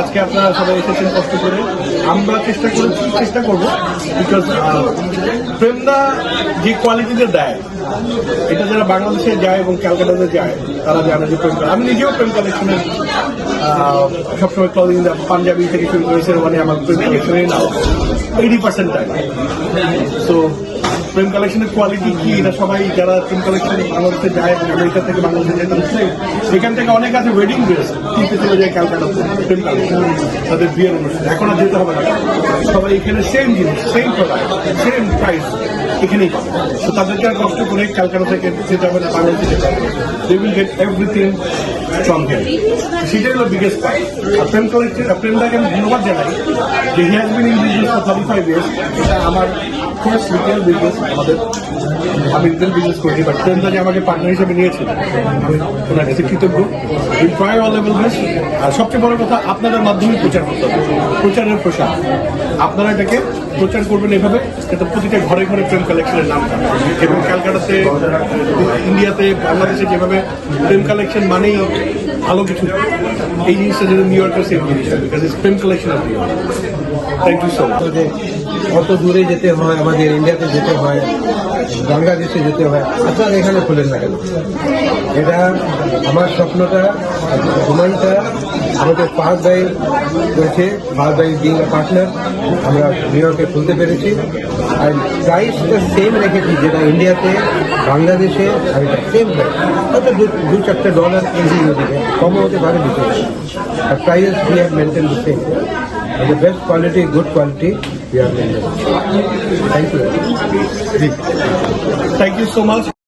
আজকে আপনারা সবাই এসেছেন কষ্ট করে। আমরা চেষ্টা করেছি চেষ্টা করব বিকজ প্রেমদা যে কোয়ালিটিতে দেয়, এটা যারা বাংলাদেশে যায় এবং ক্যালকাটাতে যায়, তারা জানে যে প্রেম আমি নিজেও প্রেম কালেকশনের সবসময় ক্লদিং পাঞ্জাবি থেকে শুরু করে মানে আমার প্রেম কালেকশনে নাও এইটি পার্সেন্ট টাইম তো প্রেম কালেকশনের কোয়ালিটি কি? এটা সবাই যারা প্রেম কালেকশন বাংলাদেশে যায়, আমেরিকা থেকে বাংলাদেশে তারা জানে। এখান থেকে অনেক আছে ওয়েডিং ড্রেস কিনতে চলে যায় ক্যালকাটা প্রেম কালেকশন তাদের বিয়ের অনুষ্ঠান। এখন আর যেতে হবে না। সবাই এখানে সেম জিনিস সেম প্রোডাক্ট সেম প্রাইস এখানেই পাবে। তো তাদেরকে আর কষ্ট করে ক্যালকাটা থেকে যেতে হবে না, বাংলাদেশে যেতে হবে they will get everything from here সেটাই হলো বিগেস্ট পার্ট প্রেম কালেকশন প্রেমদাকে আমি ধন্যবাদ জানাই যে he been in for thirty five years এটা আমার ফার্স্ট রিটেল বিজনেস আমি রিটেল বিজনেস করি বাট প্রেমদা যে আমাকে পার্টনার হিসেবে নিয়েছিল আমি ওনার কাছে কৃতজ্ঞ। উইল ট্রাই অল বেস্ট আর সবচেয়ে বড় কথা, আপনাদের মাধ্যমে প্রচার করতে হবে। প্রচারের প্রসার। আপনারা এটাকে প্রচার করবেন এভাবে, যাতে প্রতিটা ঘরে ঘরে প্রেম কালেকশনের নাম এবং ক্যালকাটাতে, ইন্ডিয়াতে, বাংলাদেশে যেভাবে প্রেম কালেকশন মানেই ভালো কিছু। এই জিনিসটা যেন নিউ ইয়র্কের সেম জিনিস Prem collection of thank you so much কত দূরে যেতে হয়, আমাদের ইন্ডিয়াতে যেতে হয় বাংলাদেশে যেতে হয়, আপনারা এখানে খুলেন না কেন? এটা আমার স্বপ্নটা হুমানটা আমাদের পাঁচ ভাই রয়েছে পাঁচ ভাই বিং পার্টনার আমরা নিউ ইয়র্কে খুলতে পেরেছি। আর প্রাইসটা সেম রেখেছি, যেটা ইন্ডিয়াতে বাংলাদেশে আর এটা সেম প্রাইস হয়তো দু- চারটে ডলার কেজি ওদিকে কমও হতে পারে দিতে আর price we have maintain the And the best quality, good quality, we are doing. Thank you. Thank you so much.